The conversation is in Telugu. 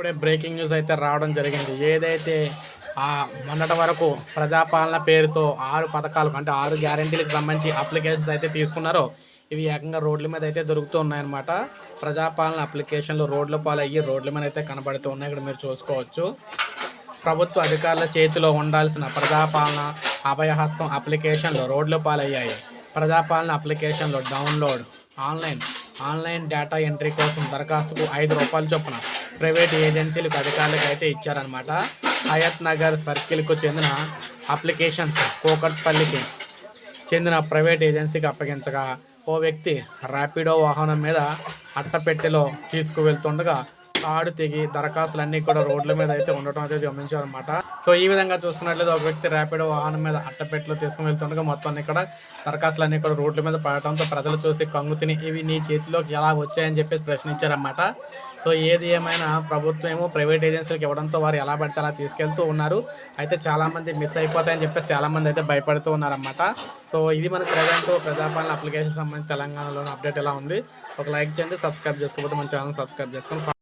ఇప్పుడే బ్రేకింగ్ న్యూస్ అయితే రావడం జరిగింది. ఏదైతే ఆ మొన్నటి వరకు ప్రజాపాలన పేరుతో ఆరు పథకాలు అంటే ఆరు గ్యారంటీలకు సంబంధించి అప్లికేషన్స్ అయితే తీసుకున్నారో ఇవి ఏకంగా రోడ్ల మీద అయితే దొరుకుతూ ఉన్నాయన్నమాట. ప్రజాపాలన అప్లికేషన్లు రోడ్ల పాలు అయ్యి రోడ్ల మీద అయితే కనబడుతూ ఉన్నాయి. ఇక్కడ మీరు చూసుకోవచ్చు. ప్రభుత్వ అధికారుల చేతిలో ఉండాల్సిన ప్రజాపాలన అభయహస్తం అప్లికేషన్లు రోడ్ల పాలయ్యాయి. ప్రజాపాలన అప్లికేషన్లు download online online data entry కోసం దరఖాస్తుకు ఐదు రూపాయల చొప్పున ప్రైవేట్ ఏజెన్సీలకు అధికారులకు అయితే ఇచ్చారనమాట హయత్ నగర్ సర్కిల్కు చెందిన అప్లికేషన్స్ కోకట్పల్లికి చెందిన ప్రైవేట్ ఏజెన్సీకి అప్పగించగా ఓ వ్యక్తి ర్యాపిడో వాహనం మీద అట్టపెట్టెలో తీసుకువెళ్తుండగా తాడు తెగి దరఖాస్తులన్నీ కూడా రోడ్ల మీద అయితే ఉండటం అయితే గమనించారనమాట సో ఈ విధంగా చూసుకున్నట్లయితే ఒక వ్యక్తి ర్యాపిడో వాహనం మీద అట్టపెట్టెలో తీసుకుని వెళ్తుండగా మొత్తం ఇక్కడ దరఖాస్తులన్నీ కూడా రోడ్ల మీద పడటంతో ప్రజలు చూసి కంగు తిని ఇవి నీ చేతిలోకి ఎలా వచ్చాయని చెప్పేసి ప్రశ్నించారన్నమాట. సో ఏది ఏమైనా ప్రభుత్వం ఏమో ప్రైవేట్ ఏజెన్సీలకు ఇవ్వడంతో వారు ఎలా పడితే అలా తీసుకెళ్తూ ఉన్నారు. అయితే చాలామంది మిస్ అయిపోతాయని చెప్పేసి చాలామంది అయితే భయపడుతూ ఉన్నారన్నమాట. సో ఇది మనకు ప్రజెంట్ ప్రజాపాలన అప్లికేషన్ సంబంధించి తెలంగాణలోని అప్డేట్ ఎలా ఉంది. ఒక లైక్ చేయండి సబ్స్క్రైబ్ చేసుకోకపోతే మన ఛానల్ సబ్స్క్రైబ్ చేసుకోండి